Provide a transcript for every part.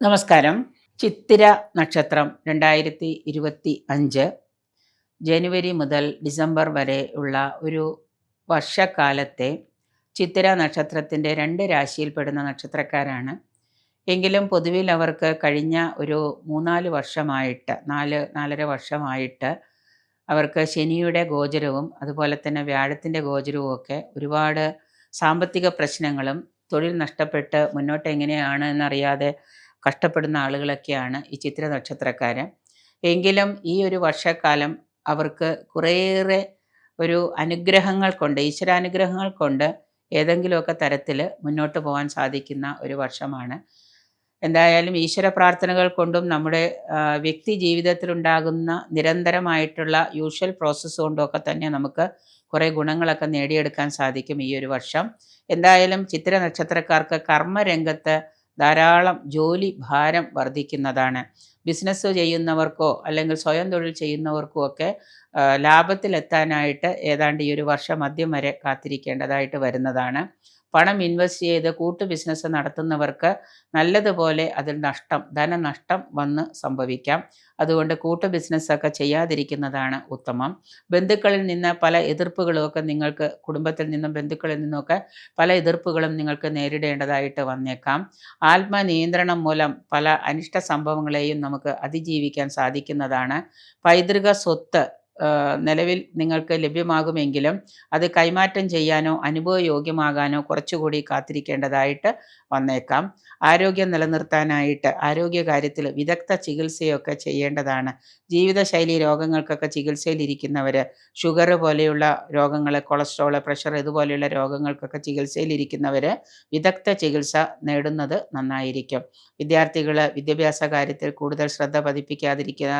നമസ്കാരം. ചിത്തിര നക്ഷത്രം രണ്ടായിരത്തി ഇരുപത്തി അഞ്ച് ജനുവരി മുതൽ ഡിസംബർ വരെ ഉള്ള ഒരു വർഷക്കാലത്തെ ചിത്തിര നക്ഷത്രത്തിന്റെ രണ്ട് രാശിയിൽപ്പെടുന്ന നക്ഷത്രക്കാരാണ്. എങ്കിലും പൊതുവിൽ അവർക്ക് കഴിഞ്ഞ ഒരു മൂന്നാൽ വർഷമായിട്ട് നാല് നാലര വർഷമായിട്ട് അവർക്ക് ശനിയുടെ ഗോചരവും അതുപോലെ തന്നെ വ്യാഴത്തിന്റെ ഗോചരവും ഒക്കെ ഒരുപാട് സാമ്പത്തിക പ്രശ്നങ്ങളും തൊഴിൽ നഷ്ടപ്പെട്ട് മുന്നോട്ട് എങ്ങനെയാണ് എന്നറിയാതെ കഷ്ടപ്പെടുന്ന ആളുകളൊക്കെയാണ് ഈ ചിത്ര നക്ഷത്രക്കാർ എങ്കിലും ഈ ഒരു വർഷക്കാലം അവർക്ക് കുറേയേറെ ഒരു അനുഗ്രഹങ്ങൾ കൊണ്ട് ഈശ്വരാനുഗ്രഹങ്ങൾ കൊണ്ട് ഏതെങ്കിലുമൊക്കെ തരത്തിൽ മുന്നോട്ട് പോകാൻ സാധിക്കുന്ന ഒരു വർഷമാണ്. എന്തായാലും ഈശ്വര പ്രാർത്ഥനകൾ കൊണ്ടും നമ്മുടെ വ്യക്തി ജീവിതത്തിലുണ്ടാകുന്ന നിരന്തരമായിട്ടുള്ള യൂഷ്വൽ പ്രോസസ്സ് കൊണ്ടുമൊക്കെ തന്നെ നമുക്ക് കുറേ ഗുണങ്ങളൊക്കെ നേടിയെടുക്കാൻ സാധിക്കും ഈ ഒരു വർഷം. എന്തായാലും ചിത്ര നക്ഷത്രക്കാർക്ക് കർമ്മരംഗത്ത് ധാരാളം ജോലി ഭാരം വർദ്ധിക്കുന്നതാണ്. ബിസിനസ് ചെയ്യുന്നവർക്കോ അല്ലെങ്കിൽ സ്വയം തൊഴിൽ ചെയ്യുന്നവർക്കോ ഒക്കെ ലാഭത്തിലെത്താനായിട്ട് ഏതാണ്ട് ഈ ഒരു വർഷം മധ്യം വരെ കാത്തിരിക്കേണ്ടതായിട്ട് വരുന്നതാണ്. പണം ഇൻവെസ്റ്റ് ചെയ്ത് കൂട്ടു ബിസിനസ് നടത്തുന്നവർക്ക് നല്ലതുപോലെ അതിൽ നഷ്ടം ധനനഷ്ടം വന്ന് സംഭവിക്കാം. അതുകൊണ്ട് കൂട്ടു ബിസിനസ്സൊക്കെ ചെയ്യാതിരിക്കുന്നതാണ് ഉത്തമം. ബന്ധുക്കളിൽ നിന്ന് പല എതിർപ്പുകളുമൊക്കെ നിങ്ങൾക്ക് കുടുംബത്തിൽ നിന്നും ബന്ധുക്കളിൽ നിന്നൊക്കെ പല എതിർപ്പുകളും നിങ്ങൾക്ക് നേരിടേണ്ടതായിട്ട് വന്നേക്കാം. ആത്മനിയന്ത്രണം മൂലം പല അനിഷ്ട സംഭവങ്ങളെയും നമുക്ക് അതിജീവിക്കാൻ സാധിക്കുന്നതാണ്. പൈതൃക സ്വത്ത് നിലവിൽ നിങ്ങൾക്ക് ലഭ്യമാകുമെങ്കിലും അത് കൈമാറ്റം ചെയ്യാനോ അനുഭവയോഗ്യമാകാനോ കുറച്ചുകൂടി കാത്തിരിക്കേണ്ടതായിട്ട് വന്നേക്കാം. ആരോഗ്യം നിലനിർത്താനായിട്ട് ആരോഗ്യകാര്യത്തിൽ വിദഗ്ധ ചികിത്സയൊക്കെ ചെയ്യേണ്ടതാണ്. ജീവിതശൈലി രോഗങ്ങൾക്കൊക്കെ ചികിത്സയിലിരിക്കുന്നവർ ഷുഗർ പോലെയുള്ള രോഗങ്ങൾ കൊളസ്ട്രോൾ പ്രഷർ ഇതുപോലെയുള്ള രോഗങ്ങൾക്കൊക്കെ ചികിത്സയിലിരിക്കുന്നവർ വിദഗ്ധ ചികിത്സ നേടുന്നത് നന്നായിരിക്കും. വിദ്യാർത്ഥികൾ വിദ്യാഭ്യാസ കാര്യത്തിൽ കൂടുതൽ ശ്രദ്ധ പതിപ്പിക്കാതിരിക്കുക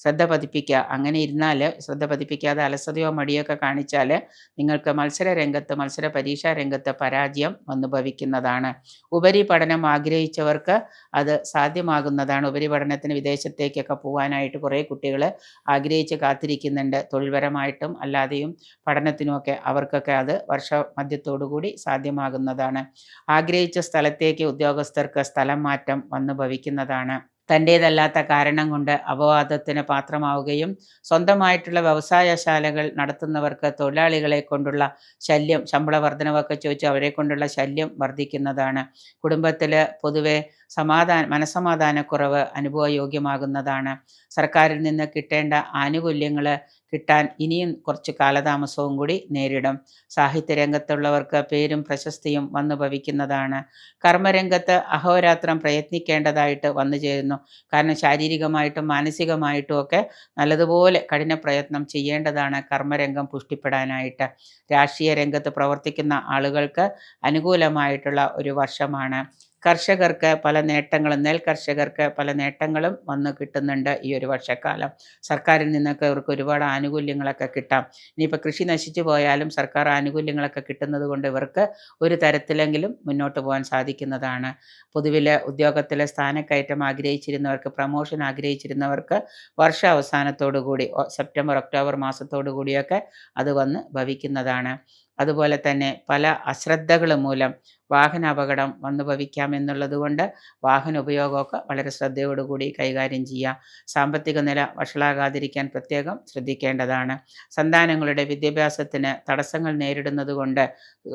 ശ്രദ്ധ പതിപ്പിക്കുക അങ്ങനെ ഇരുന്നാൽ ശ്രദ്ധ പതിപ്പിക്കാതെ അലസതയോ മടിയൊക്കെ കാണിച്ചാൽ നിങ്ങൾക്ക് മത്സര രംഗത്ത് മത്സര പരീക്ഷാ രംഗത്ത് പരാജയം വന്നു ഭവിക്കുന്നതാണ് ഉപരിപഠനം ആഗ്രഹിച്ചവർക്ക് അത് സാധ്യമാകുന്നതാണ്. ഉപരിപഠനത്തിന് വിദേശത്തേക്കൊക്കെ പോകാനായിട്ട് കുറേ കുട്ടികൾ ആഗ്രഹിച്ച് കാത്തിരിക്കുന്നുണ്ട്. തൊഴിൽപരമായിട്ടും അല്ലാതെയും പഠനത്തിനുമൊക്കെ അവർക്കൊക്കെ അത് വർഷ മധ്യത്തോടുകൂടി സാധ്യമാകുന്നതാണ്. ആഗ്രഹിച്ച സ്ഥലത്തേക്ക് ഉദ്യോഗസ്ഥർക്ക് സ്ഥലം മാറ്റം വന്നു ഭവിക്കുന്നതാണ് തന്റേതല്ലാത്ത കാരണം കൊണ്ട് അപവാദത്തിന് പാത്രമാവുകയും സ്വന്തമായിട്ടുള്ള വ്യവസായശാലകൾ നടത്തുന്നവർക്ക് തൊഴിലാളികളെ കൊണ്ടുള്ള ശല്യം ശമ്പള വർധനവൊക്കെ ചോദിച്ചു അവരെ കൊണ്ടുള്ള ശല്യം വർദ്ധിക്കുന്നതാണ് കുടുംബത്തിൽ പൊതുവെ സമാധാന മനസമാധാനക്കുറവ് അനുഭവയോഗ്യമാകുന്നതാണ്. സർക്കാരിൽ നിന്ന് കിട്ടേണ്ട ആനുകൂല്യങ്ങൾ കിട്ടാൻ ഇനിയും കുറച്ച് കാലതാമസവും കൂടി നേരിടും. സാഹിത്യരംഗത്തുള്ളവർക്ക് പേരും പ്രശസ്തിയും വന്നു ഭവിക്കുന്നതാണ്. കർമ്മരംഗത്ത് അഹോരാത്രം പ്രയത്നിക്കേണ്ടതായിട്ട് വന്നു ചേരുന്നു. കാരണം ശാരീരികമായിട്ടും മാനസികമായിട്ടും ഒക്കെ നല്ലതുപോലെ കഠിന പ്രയത്നം ചെയ്യേണ്ടതാണ് കർമ്മരംഗം പുഷ്ടിപ്പെടാനായിട്ട്. രാഷ്ട്രീയ രംഗത്ത് പ്രവർത്തിക്കുന്ന ആളുകൾക്ക് അനുകൂലമായിട്ടുള്ള ഒരു വർഷമാണ്. കർഷകർക്ക് പല നേട്ടങ്ങളും നെൽ കർഷകർക്ക് പല നേട്ടങ്ങളും വന്ന് കിട്ടുന്നുണ്ട് ഈ ഒരു വർഷക്കാലം. സർക്കാരിൽ നിന്നൊക്കെ അവർക്ക് ഒരുപാട് ആനുകൂല്യങ്ങളൊക്കെ കിട്ടാം. ഇനിയിപ്പോൾ കൃഷി നശിച്ചു പോയാലും സർക്കാർ ആനുകൂല്യങ്ങളൊക്കെ കിട്ടുന്നത് കൊണ്ട് ഇവർക്ക് ഒരു തരത്തിലെങ്കിലും മുന്നോട്ട് പോകാൻ സാധിക്കുന്നതാണ്. പൊതുവിലെ ഉദ്യോഗത്തിലെ സ്ഥാനക്കയറ്റം ആഗ്രഹിച്ചിരുന്നവർക്ക് പ്രമോഷൻ ആഗ്രഹിച്ചിരുന്നവർക്ക് വർഷ അവസാനത്തോടു കൂടി സെപ്റ്റംബർ ഒക്ടോബർ മാസത്തോടു കൂടിയൊക്കെ അത് വന്ന് ഭവിക്കുന്നതാണ്. അതുപോലെ തന്നെ പല അശ്രദ്ധകൾ മൂലം വാഹന അപകടം വന്നു ഭവിക്കാമെന്നുള്ളത് കൊണ്ട് വാഹന ഉപയോഗമൊക്കെ വളരെ ശ്രദ്ധയോടുകൂടി കൈകാര്യം ചെയ്യുക സാമ്പത്തിക നില വഷളാകാതിരിക്കാൻ പ്രത്യേകം ശ്രദ്ധിക്കേണ്ടതാണ്. സന്താനങ്ങളുടെ വിദ്യാഭ്യാസത്തിന് തടസ്സങ്ങൾ നേരിടുന്നത് കൊണ്ട്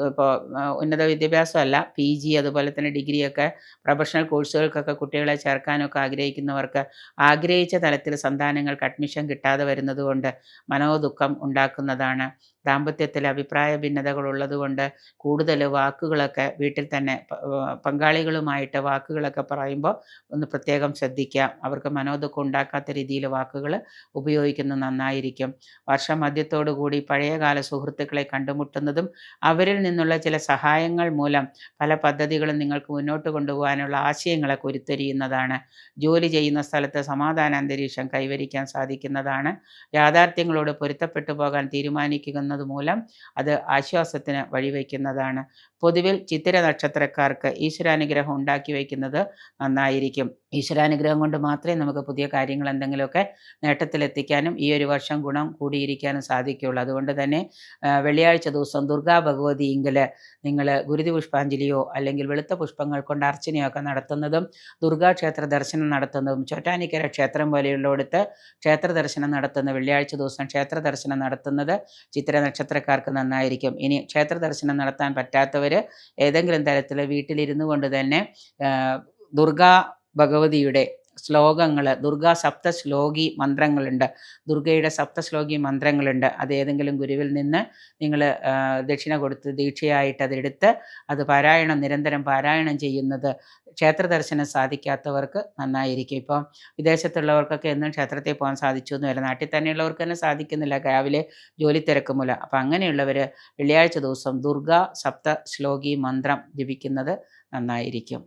ഇപ്പോൾ ഉന്നത വിദ്യാഭ്യാസമല്ല പി ജി അതുപോലെ തന്നെ ഡിഗ്രിയൊക്കെ പ്രൊഫഷണൽ കോഴ്സുകൾക്കൊക്കെ കുട്ടികളെ ചേർക്കാനൊക്കെ ആഗ്രഹിക്കുന്നവർക്ക് ആഗ്രഹിച്ച തലത്തിൽ സന്താനങ്ങൾക്ക് അഡ്മിഷൻ കിട്ടാതെ വരുന്നത് കൊണ്ട് മനോദുഃഖം ഉണ്ടാക്കുന്നതാണ്. ദാമ്പത്യത്തിൽ അഭിപ്രായ ഭിന്നതകൾ ഉള്ളതുകൊണ്ട് കൂടുതൽ വാക്കുകളൊക്കെ വീട്ടിൽ തന്നെ പങ്കാളികളുമായിട്ട് വാക്കുകളൊക്കെ പറയുമ്പോൾ ഒന്ന് പ്രത്യേകം ശ്രദ്ധിക്കാം. അവർക്ക് മനോദുഃഖം ഉണ്ടാക്കാത്ത രീതിയിൽ വാക്കുകൾ ഉപയോഗിക്കുന്നത് നന്നായിരിക്കും. വർഷമധ്യത്തോടു കൂടി പഴയകാല സുഹൃത്തുക്കളെ കണ്ടുമുട്ടുന്നതും അവരിൽ നിന്നുള്ള ചില സഹായങ്ങൾ മൂലം പല പദ്ധതികളും നിങ്ങൾക്ക് മുന്നോട്ട് കൊണ്ടുപോകാനുള്ള ആശയങ്ങളൊക്കെ ഉരുത്തിരിയുന്നതാണ് ജോലി ചെയ്യുന്ന സ്ഥലത്ത് സമാധാന അന്തരീക്ഷം കൈവരിക്കാൻ സാധിക്കുന്നതാണ്. യാഥാർത്ഥ്യങ്ങളോട് പൊരുത്തപ്പെട്ടു പോകാൻ തീരുമാനിക്കുന്നത് ജപിക്കുന്നത് മൂലം അത് ആശ്വാസത്തിന് വഴിവെക്കുന്നതാണ്. പൊതുവിൽ ചിത്തിര നക്ഷത്രക്കാർക്ക് ഈശ്വരാനുഗ്രഹം ഉണ്ടാക്കി വയ്ക്കുന്നത് നന്നായിരിക്കും. ഈശ്വരാനുഗ്രഹം കൊണ്ട് മാത്രമേ നമുക്ക് പുതിയ കാര്യങ്ങൾ എന്തെങ്കിലുമൊക്കെ നേട്ടത്തിലെത്തിക്കാനും ഈ ഒരു വർഷം ഗുണം കൂടിയിരിക്കാനും സാധിക്കുകയുള്ളൂ. അതുകൊണ്ട് തന്നെ വെള്ളിയാഴ്ച ദിവസം ദുർഗാ ഭഗവതിയെങ്കിൽ നിങ്ങൾ ഗുരുതി പുഷ്പാഞ്ജലിയോ അല്ലെങ്കിൽ വെളുത്ത പുഷ്പങ്ങൾ കൊണ്ട് അർച്ചനയൊക്കെ നടത്തുന്നതും ദുർഗാക്ഷേത്ര ദർശനം നടത്തുന്നതും ചോറ്റാനിക്കര ക്ഷേത്രം പോലെയുള്ളിടത്ത് ക്ഷേത്ര ദർശനം നടത്തുന്ന വെള്ളിയാഴ്ച ദിവസം ക്ഷേത്ര ദർശനം നടത്തുന്നത് ചിത്ര നക്ഷത്രക്കാർക്ക് നന്നായിരിക്കും. ഇനി ക്ഷേത്ര ദർശനം നടത്താൻ പറ്റാത്തവർ ഏതെങ്കിലും തരത്തിൽ വീട്ടിലിരുന്നു കൊണ്ട് തന്നെ ദുർഗാ ഭഗവതിയുടെ ശ്ലോകങ്ങൾ ദുർഗാ സപ്ത ശ്ലോകി മന്ത്രങ്ങളുണ്ട്. ദുർഗയുടെ സപ്ത ശ്ലോകി മന്ത്രങ്ങളുണ്ട്. അത് ഏതെങ്കിലും ഗുരുവിൽ നിന്ന് നിങ്ങൾ ദക്ഷിണ കൊടുത്ത് ദീക്ഷയായിട്ട് അതെടുത്ത് അത് പാരായണം നിരന്തരം പാരായണം ചെയ്യുന്നത് ക്ഷേത്ര ദർശനം സാധിക്കാത്തവർക്ക് നന്നായിരിക്കും. ഇപ്പം വിദേശത്തുള്ളവർക്കൊക്കെ എന്നും ക്ഷേത്രത്തിൽ പോകാൻ സാധിച്ചു എന്ന് നാട്ടിൽ തന്നെയുള്ളവർക്ക് തന്നെ സാധിക്കുന്നില്ല. രാവിലെ ജോലി തിരക്ക് മൂലം അപ്പം അങ്ങനെയുള്ളവർ വെള്ളിയാഴ്ച ദിവസം ദുർഗ സപ്ത ശ്ലോകി മന്ത്രം ജപിക്കുന്നത് നന്നായിരിക്കും.